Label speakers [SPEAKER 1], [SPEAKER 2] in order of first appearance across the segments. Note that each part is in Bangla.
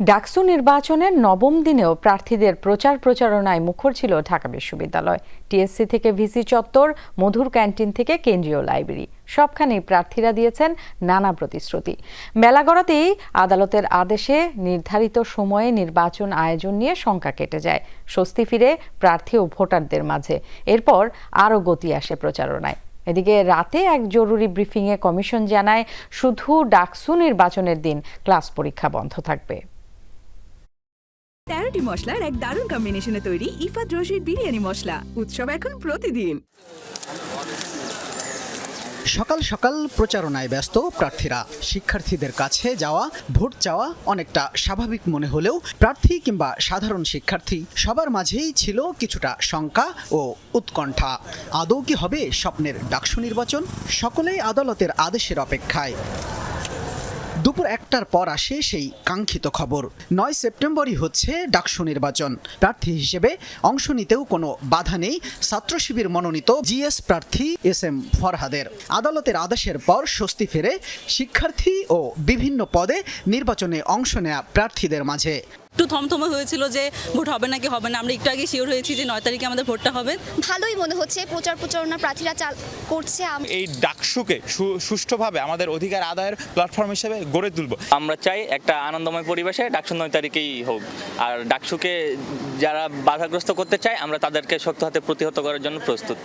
[SPEAKER 1] ডাকসু নির্বাচনের নবম দিনেও প্রার্থীদের প্রচার প্রচারণায় মুখর ছিল ঢাকা বিশ্ববিদ্যালয়। টিএসসি থেকে ভিসি চত্বর, মধুর ক্যান্টিন থেকে কেন্দ্রীয় লাইব্রেরি। সবখানেই প্রার্থীরা দিয়েছেন নানা প্রতিশ্রুতি। মেলাগড়াতেই আদালতের আদেশে নির্ধারিত সময়ে নির্বাচন আয়োজন নিয়ে শঙ্কা কেটে যায়। স্বস্তি ফিরে প্রার্থী ও ভোটারদের মাঝে। এরপর আরও গতি আসে প্রচারণায়। এদিকে রাতে এক জরুরি ব্রিফিংয়ে কমিশন জানায়, শুধু ডাকসু নির্বাচনের দিন ক্লাস পরীক্ষা বন্ধ থাকবে।
[SPEAKER 2] তেরোটি মশলার এক দারুণ কম্বিনেশনে তৈরি ইফাত রশিদ বিরিয়ানি মশলা। উৎসব এখন প্রতিদিন।
[SPEAKER 3] সকাল সকাল প্রচারণায় ব্যস্ত প্রার্থীরা। শিক্ষার্থীদের কাছে যাওয়া, ভোট চাওয়া অনেকটা স্বাভাবিক মনে হলেও প্রার্থী কিংবা সাধারণ শিক্ষার্থী সবার মাঝেই ছিল কিছুটা শঙ্কা ও উৎকণ্ঠা। আদৌ কি হবে স্বপ্নের ডাকসু নির্বাচন? সকলেই আদালতের আদেশের অপেক্ষায়। দুপুর একটার পর আসে সেই কাঙ্ক্ষিত খবর। নয় সেপ্টেম্বরই হচ্ছে ডাকসু নির্বাচন। প্রার্থী হিসেবে অংশ নিতেও কোনো বাধা নেই ছাত্র শিবির মনোনীত জিএস প্রার্থী এস এম ফরহাদের। আদালতের আদেশের পর স্বস্তি ফেরে শিক্ষার্থী ও বিভিন্ন পদে নির্বাচনে অংশ নেয়া প্রার্থীদের মাঝে।
[SPEAKER 4] একটু থমথমে হয়েছিল যে ভোট হবে নাকি হবে না। আমরা একটু আগে শিওর হয়েছি যে নয় তারিখে আমাদের ভোটটা হবে।
[SPEAKER 5] ভালোই মনে হচ্ছে প্রচার প্রচারণা প্রার্থীরা চাল করছে।
[SPEAKER 6] এই ডাকসুকে সুষ্ঠুভাবে আমাদের অধিকার আদায়ের প্ল্যাটফর্ম হিসেবে গড়ে তুলব।
[SPEAKER 7] আমরা চাই একটা আনন্দময় পরিবেশে ডাকসু নয় তারিখেই হোক। আর ডাকসুকে যারা বাধাগ্রস্ত করতে চায় আমরা তাদেরকে শক্ত হাতে প্রতিহত করার জন্য প্রস্তুত।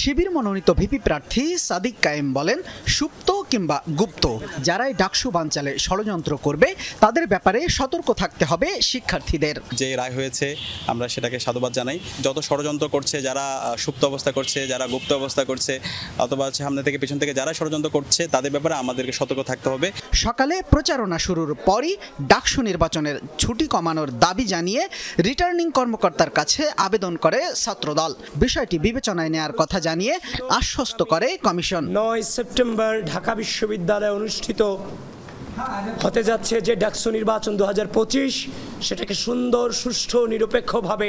[SPEAKER 3] শিবির মনোনীত ভিপি প্রার্থী সাদিক কায়েম বলেন সুপ্ত কিংবা গুপ্ত যারাই ডাকসু বানচালে ষড়যন্ত্র করবে তাদের ব্যাপারে সতর্ক থাকতে হবে শিক্ষার্থীদের।
[SPEAKER 8] যে রায় হয়েছে আমরা সেটাকে সাধুবাদ জানাই। যত ষড়যন্ত্র করছে যারা সুপ্ত অবস্থা করছে যারা গুপ্ত অবস্থা করছে অথবা হচ্ছে সামনে থেকে পিছন থেকে যারা ষড়যন্ত্র করছে তাদের ব্যাপারে আমাদেরকে সতর্ক থাকতে হবে।
[SPEAKER 3] সকালে প্রচারণা শুরুর পরই ডাকসু নির্বাচনের ছুটি কমানোর দাবি জানিয়ে রিটার্নিং কর্মকর্তার কাছে আবেদন করে ছাত্রদল। বিষয়টি বিবেচনায় নেয়ার কথা জানিয়ে আশ্বস্ত করে কমিশন।
[SPEAKER 9] নয় সেপ্টেম্বর ঢাকা বিশ্ববিদ্যালয়ে অনুষ্ঠিত হতে যাচ্ছে যে ডাকসু নির্বাচন দুহাজার পঁচিশ সেটাকে সুন্দর সুষ্ঠু নিরপেক্ষভাবে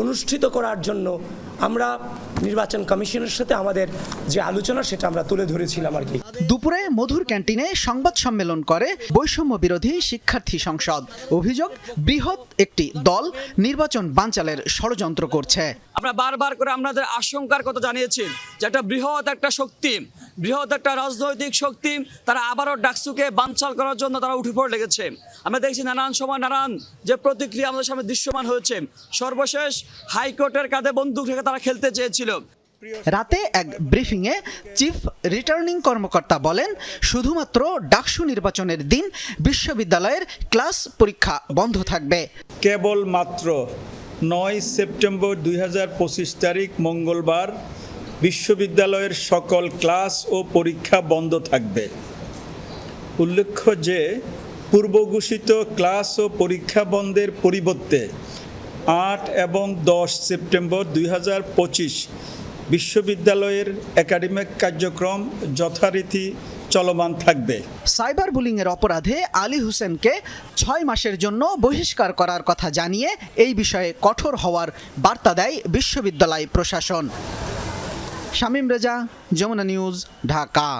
[SPEAKER 9] অনুষ্ঠিত করার জন্য আমরা নির্বাচন কমিশনের সাথে আমাদের যে আলোচনা সেটা আমরা তুলে ধরেছিলাম আর কি।
[SPEAKER 3] দুপুরে মধুর ক্যান্টিনে সংবাদ সম্মেলন করে বৈষম্য বিরোধী শিক্ষার্থী সংসদ। অভিযোগ বৃহৎ একটি দল নির্বাচন বানচালের ষড়যন্ত্র করছে।
[SPEAKER 10] আমরা বারবার করে আমাদের আশঙ্কার কথা জানিয়েছি যে একটা বৃহৎ একটা শক্তি বৃহৎ একটা রাজনৈতিক শক্তি তারা আবারও ডাকসুকে বানচাল করার জন্য তারা উঠে পড়ে লেগেছে। আমরা দেখছি নানান সময় নানান যে প্রতিক্রিয়া আমাদের সামনে দৃশ্যমান হয়েছে। সর্বশেষ হাইকোর্টের কাঁধে বন্দুক রেখে তারা খেলতে চেয়েছিল।
[SPEAKER 3] রাতে এক ব্রিফিংয়ে চিফ রিটার্নিং কর্মকর্তা বলেন শুধুমাত্র ডাকসু নির্বাচনের দিন বিশ্ববিদ্যালয়ের ক্লাস পরীক্ষা বন্ধ থাকবে।
[SPEAKER 11] কেবল মাত্র নয় সেপ্টেম্বর দুই হাজার পঁচিশ তারিখ মঙ্গলবার বিশ্ববিদ্যালয়ের সকল ক্লাস ও পরীক্ষা বন্ধ থাকবে। উল্লেখ্য যে, পূর্বঘোষিত ক্লাস ও পরীক্ষা বন্ধের পরিবর্তে আট এবং দশ সেপ্টেম্বর দুই বিশ্ববিদ্যালয়ের একাডেমিক কার্যক্রম যথারীতি চলমান থাকবে।
[SPEAKER 3] সাইবার বুলিংয়ের অপরাধে আলী হোসেনকে ছয় মাসের জন্য বহিষ্কার করার কথা জানিয়ে এই বিষয়ে কঠোর হওয়ার বার্তা দেয় বিশ্ববিদ্যালয় প্রশাসন। শামীম রেজা যমুনা নিউজ ঢাকা।